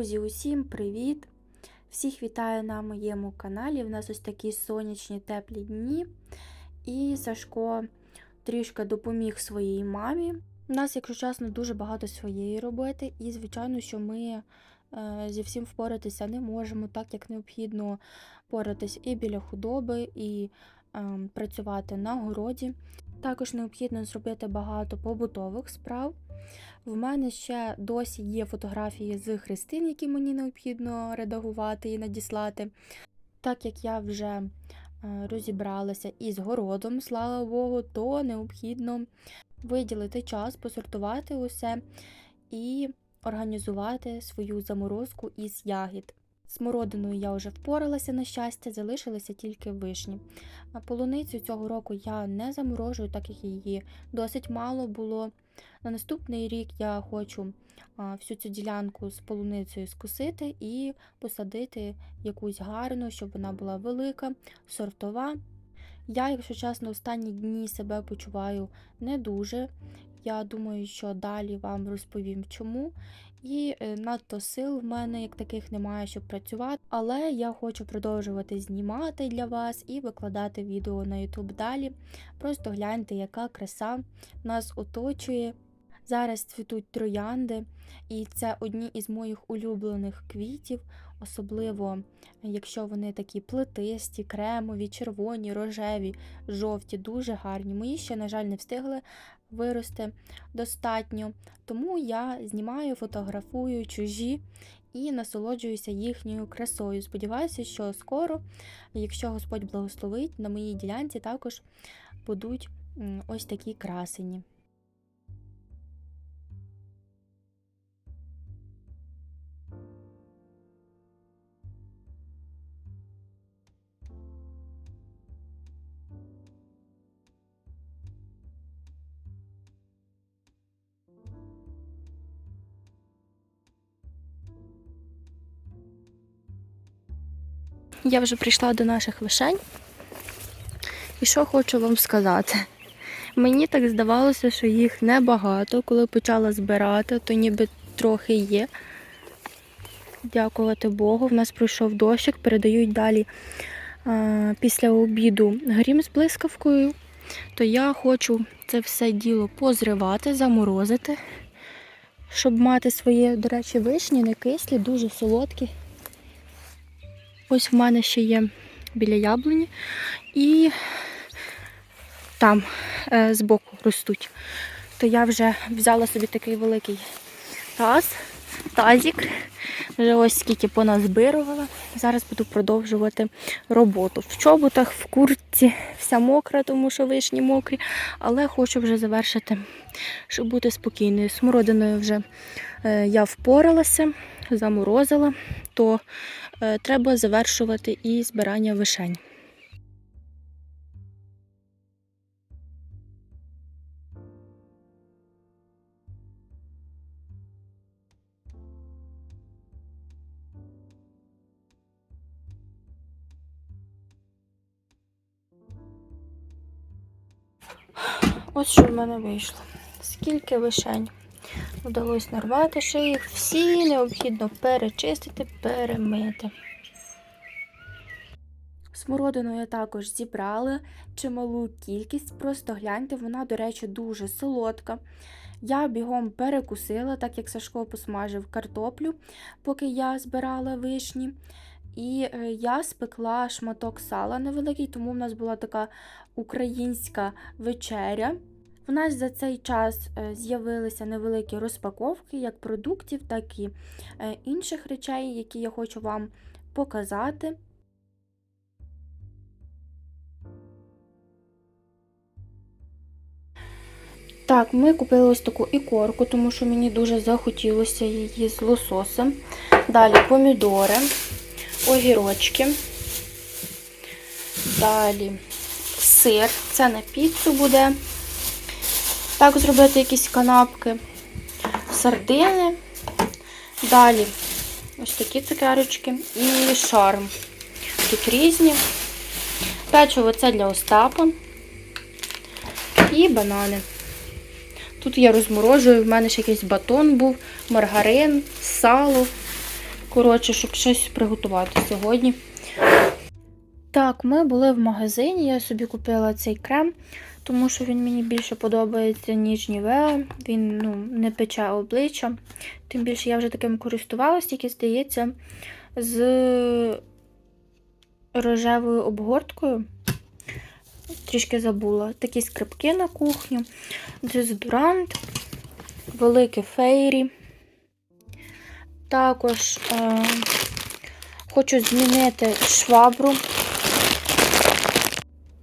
Друзі, усім привіт! Всіх вітаю на моєму каналі. У нас ось такі сонячні теплі дні. І Сашко трішки допоміг своїй мамі. У нас, якщо чесно, дуже багато своєї роботи, і, звичайно, що ми е, зі всім впоратися не можемо, так як необхідно поратись і біля худоби, і е, працювати на городі. Також необхідно зробити багато побутових справ. В мене ще досі є фотографії з Христин, які мені необхідно редагувати і надіслати. Так як я вже е, розібралася із городом, слава Богу, то необхідно виділити час, посортувати усе і організувати свою заморозку із ягід. Смородиною я вже впоралася на щастя, залишилися тільки вишні. А полуницю цього року я не заморожую, так як її досить мало було. На наступний рік я хочу всю цю ділянку з полуницею скусити і посадити якусь гарну, щоб вона була велика, сортова. Я, якщо чесно, останні дні себе почуваю не дуже. Я думаю, що далі вам розповім чому. І е, надто сил в мене як таких немає, щоб працювати. Але я хочу продовжувати знімати для вас і викладати відео на YouTube далі. Просто гляньте, яка краса нас оточує. Зараз цвітуть троянди, і це одні із моїх улюблених квітів, особливо якщо вони такі плетисті, кремові, червоні, рожеві, жовті, дуже гарні. Мої ще, на жаль, не встигли вирости достатньо. Тому я знімаю, фотографую чужі і насолоджуюся їхньою красою. Сподіваюся, що скоро, якщо Господь благословить, на моїй ділянці також будуть ось такі красені. Я вже прийшла до наших вишень. І що хочу вам сказати? Мені так здавалося, що їх небагато. Коли почала збирати, то ніби трохи є. Дякувати Богу. В нас пройшов дощик, передають далі а, після обіду грім з блискавкою. То я хочу це все діло позривати, заморозити, щоб мати свої, до речі, вишні, не кислі, дуже солодкі. Ось в мене ще є біля яблуні. І там е, збоку ростуть. То я вже взяла собі такий великий таз, тазик. Вже ось скільки поназбирувала. Зараз буду продовжувати роботу. В чоботах, в куртці, вся мокра, тому що вишні мокрі. Але хочу вже завершити, щоб бути спокійною. Смородиною вже е, я впоралася, заморозила, то е, треба завершувати і збирання вишень. Ось що в мене вийшло. Скільки вишень вдалося нарвати, що їх всі необхідно перечистити, перемити. Смородину я також зібрала чималу кількість, просто гляньте, вона, до речі, дуже солодка. Я бігом перекусила, так як Сашко посмажив картоплю, поки я збирала вишні. І е, я спекла шматок сала невеликий, тому в нас була така українська вечеря. В нас за цей час е, з'явилися невеликі розпаковки як продуктів, так і е, інших речей, які я хочу вам показати. Так, ми купили ось таку ікорку, тому що мені дуже захотілося її з лососем. Далі помідори, огірочки. Далі сир. Це на піцу буде. Так, зробити якісь канапки, сардини. Далі ось такі цукерочки і шарм. Тут різні. Печиво це для Остапа. І банани. Тут я розморожую, в мене ще якийсь батон був, маргарин, сало. Коротше, щоб щось приготувати сьогодні. Так, ми були в магазині, я собі купила цей крем, тому що він мені більше подобається, ніж Нівеа. Він ну, не пече обличчя. Тим більше я вже таким користувалась, тільки здається, з рожевою обгорткою. Трішки забула. Такі скрипки на кухню, дезодорант, велике фейрі. Також е, хочу змінити швабру.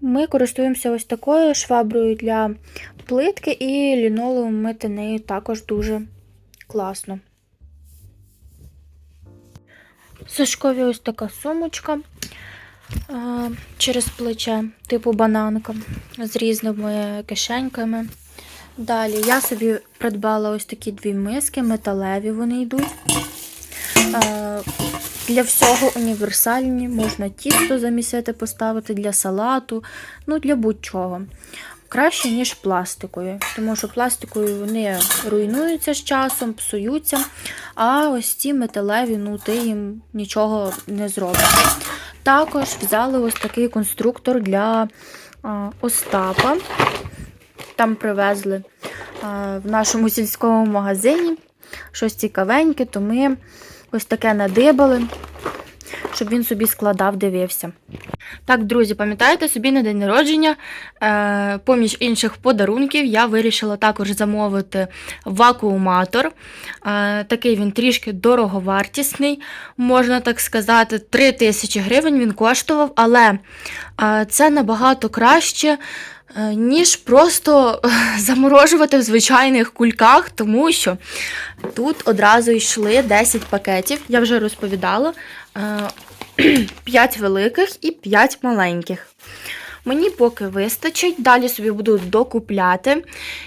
Ми користуємося ось такою шваброю для плитки, і лінолеум мити нею також дуже класно. Сашкові ось така сумочка е, через плече, типу бананка, з різними кишеньками. Далі я собі придбала ось такі дві миски, металеві вони йдуть. Е, Для всього універсальні, можна тісто замісити, поставити для салату, ну для будь-чого. Краще, ніж пластикові, тому що пластикові вони руйнуються з часом, псуються, а ось ці металеві, ну ти їм нічого не зробиш. Також взяли ось такий конструктор для а, Остапа. Там привезли а, в нашому сільському магазині щось цікавеньке, то ми ось таке надибали, щоб він собі складав, дивився. Так, друзі, пам'ятаєте, собі на день народження, е, поміж інших подарунків, я вирішила також замовити вакууматор. Е, такий він трішки дороговартісний, можна так сказати, 3 тисячі гривень він коштував, але е, це набагато краще. Е, Ніж просто е, заморожувати в звичайних кульках, тому що тут одразу йшли 10 пакетів, я вже розповідала. е, 5 великих і 5 маленьких. Мені поки вистачить, далі собі буду докупляти.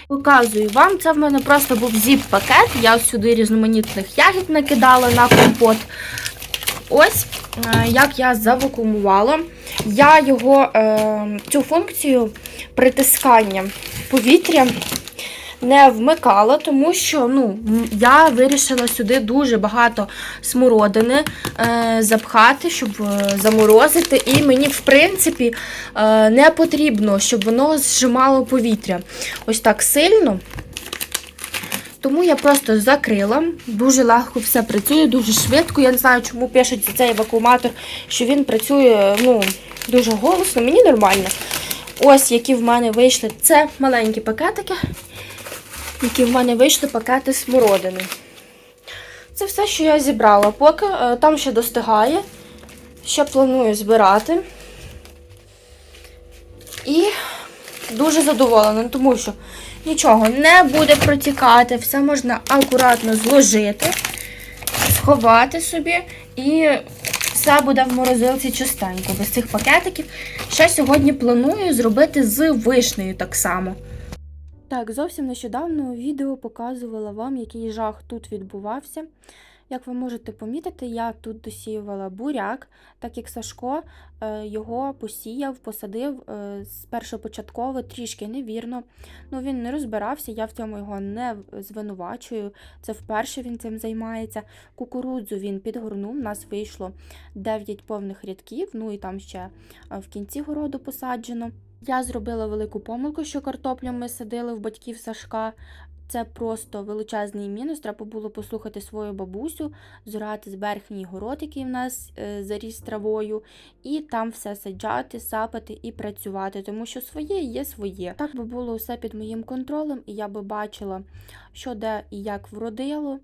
Показую вам, це в мене просто був зіп-пакет. Я сюди різноманітних ягід накидала на компот. Ось е, як я завакуумувала. Я його е, цю функцію притискання повітря не вмикала, тому що ну, я вирішила сюди дуже багато смородини е, запхати, щоб заморозити. І мені, в принципі, не потрібно, щоб воно зжимало повітря ось так сильно. Тому я просто закрила. Дуже легко все працює, дуже швидко. Я не знаю, чому пишуть цей вакууматор, що він працює ну, дуже голосно. Мені нормально. Ось які в мене вийшли. Це маленькі пакетики які в мене вийшли пакети смородини. Це все, що я зібрала. Поки е, там ще достигає. Ще планую збирати. І дуже задоволена, тому що нічого не буде протікати, все можна акуратно зложити, сховати собі і все буде в морозилці частенько, без цих пакетиків. Ще сьогодні планую зробити з вишнею так само. Так, зовсім нещодавно у відео показувала вам, який жах тут відбувався. Як ви можете помітити, я тут досіювала буряк, так як Сашко е, його посіяв, посадив е, першопочатково трішки невірно. Ну, він не розбирався, я в цьому його не звинувачую. Це вперше він цим займається. Кукурудзу він підгорнув, у нас вийшло 9 повних рядків, ну і там ще е, в кінці городу посаджено. Я зробила велику помилку, що картоплю ми садили в батьків Сашка. Це просто величезний мінус. Треба було послухати свою бабусю, зорати з верхній город, який в нас е, заріс травою, і там все саджати, сапати і працювати, тому що своє є своє. Так би було все під моїм контролем, і я би бачила, що де і як вродило,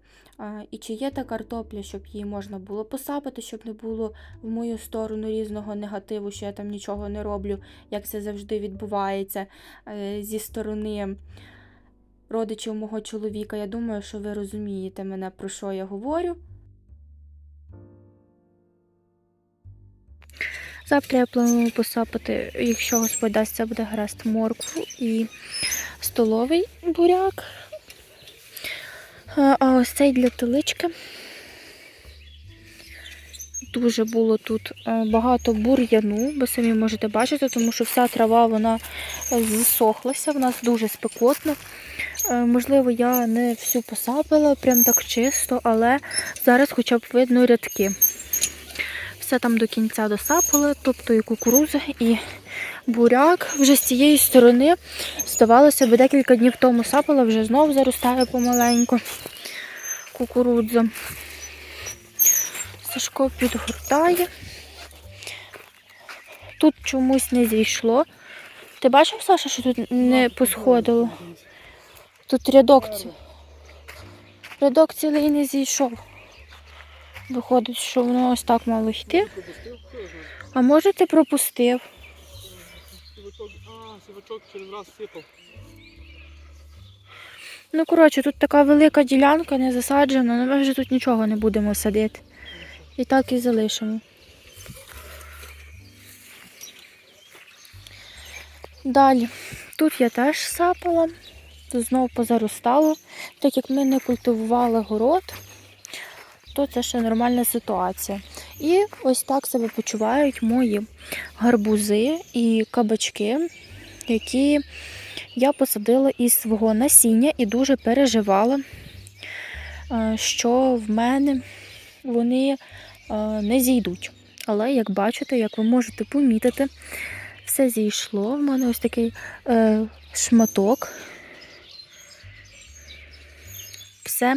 і чи є та картопля, щоб її можна було посапати, щоб не було в мою сторону різного негативу, що я там нічого не роблю, як це завжди відбувається е, зі сторони родичів мого чоловіка. Я думаю, що ви розумієте мене, про що я говорю. Завтра я планую посапати, якщо Господь дасть, це буде гаразд моркву і столовий буряк. А ось цей для телички. Дуже було тут е, багато бур'яну, ви самі можете бачити, тому що вся трава вона засохлася, в нас дуже спекотно. Е, Можливо, я не всю посапала, прям так чисто, але зараз хоча б видно рядки. Все там до кінця досапали, тобто і кукуруза, і буряк. Вже з цієї сторони, здавалося би, декілька днів тому сапала, вже знов заростає помаленьку кукурудза. Сашко підгортає. Тут чомусь не зійшло. Ти бачив, Саша, що тут не посходило? Тут рядок, ці- рядок цілий не зійшов. Виходить, що воно ось так мало йти. А може ти пропустив? А, сівачок через раз сипав. Ну, коротше, тут така велика ділянка не засаджена, але ми вже тут нічого не будемо садити. І так і залишимо. Далі. Тут я теж сапала, тут знову позаростало. Так як ми не культивували город, то це ще нормальна ситуація. І ось так себе почувають мої гарбузи і кабачки, які я посадила із свого насіння і дуже переживала, е, що в мене вони е, не зійдуть. Але як бачите, як ви можете помітити, все зійшло. В мене ось такий е, шматок. Все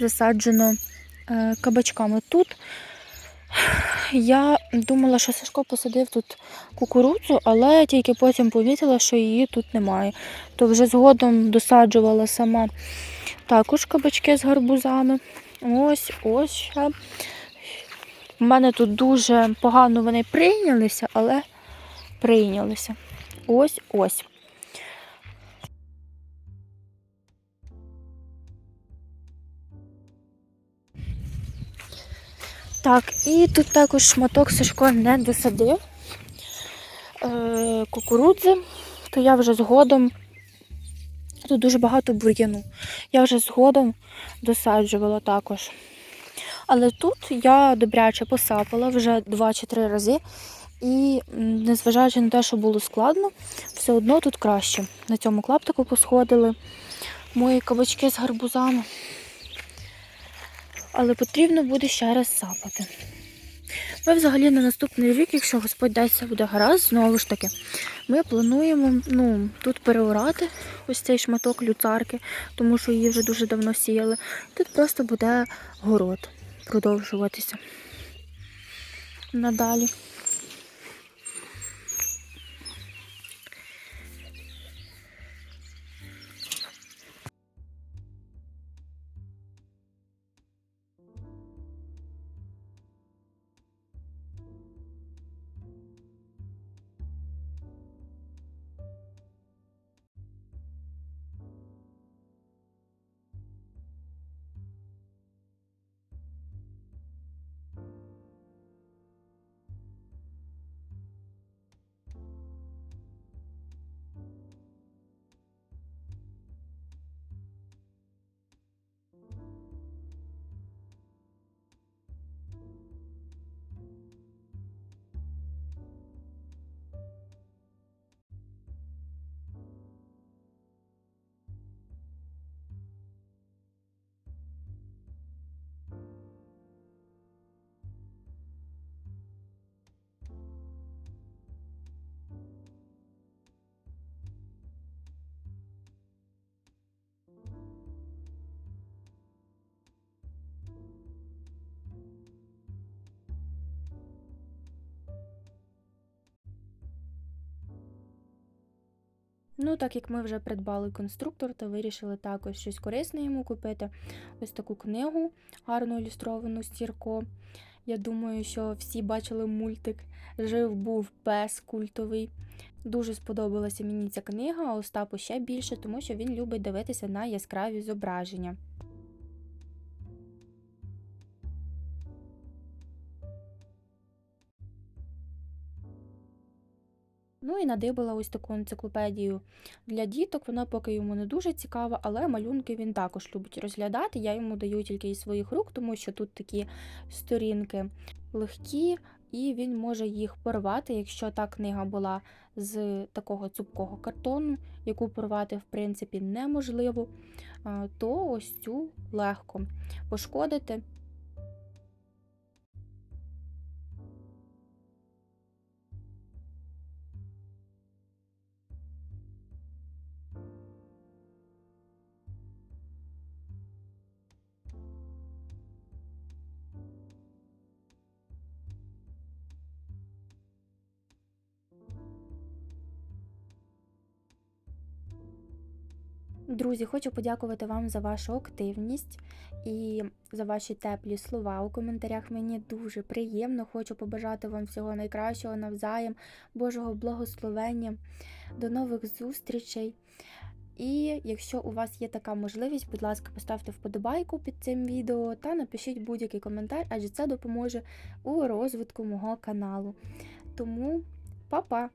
засаджено е, кабачками. Тут я думала, що Сашко посадив тут кукурудзу, але тільки потім помітила, що її тут немає. То вже згодом досаджувала сама також кабачки з гарбузами. Ось, ось ще. У мене тут дуже погано вони прийнялися, але прийнялися. Ось ось. Так, і тут також шматок Сашко не досадив е, кукурудзи, то я вже згодом. Тут дуже багато бур'яну. Я вже згодом досаджувала також. Але тут я добряче посапала вже два чи три рази. І незважаючи на те, що було складно, все одно тут краще. На цьому клаптику посходили мої кабачки з гарбузами. Але потрібно буде ще раз сапати. Ми взагалі на наступний рік, якщо Господь дасть буде гаразд, знову ж таки, ми плануємо ну, тут переорати ось цей шматок люцарки, тому що її вже дуже давно сіяли. Тут просто буде город продовжуватися. Надалі. Ну, так як ми вже придбали конструктор, то вирішили також щось корисне йому купити. Ось таку книгу, гарно ілюстровану стірко. Я думаю, що всі бачили мультик Жив був пес культовий. Дуже сподобалася мені ця книга, а Остапу ще більше, тому що він любить дивитися на яскраві зображення. Ну і надибала ось таку енциклопедію для діток. Вона поки йому не дуже цікава, але малюнки він також любить розглядати. Я йому даю тільки із своїх рук, тому що тут такі сторінки легкі і він може їх порвати, якщо та книга була з такого цупкого картону, яку порвати в принципі неможливо, то ось цю легко пошкодити. Друзі, хочу подякувати вам за вашу активність і за ваші теплі слова у коментарях. Мені дуже приємно. Хочу побажати вам всього найкращого навзаєм, Божого благословення. До нових зустрічей. І якщо у вас є така можливість, будь ласка, поставте вподобайку під цим відео та напишіть будь-який коментар, адже це допоможе у розвитку мого каналу. Тому па-па!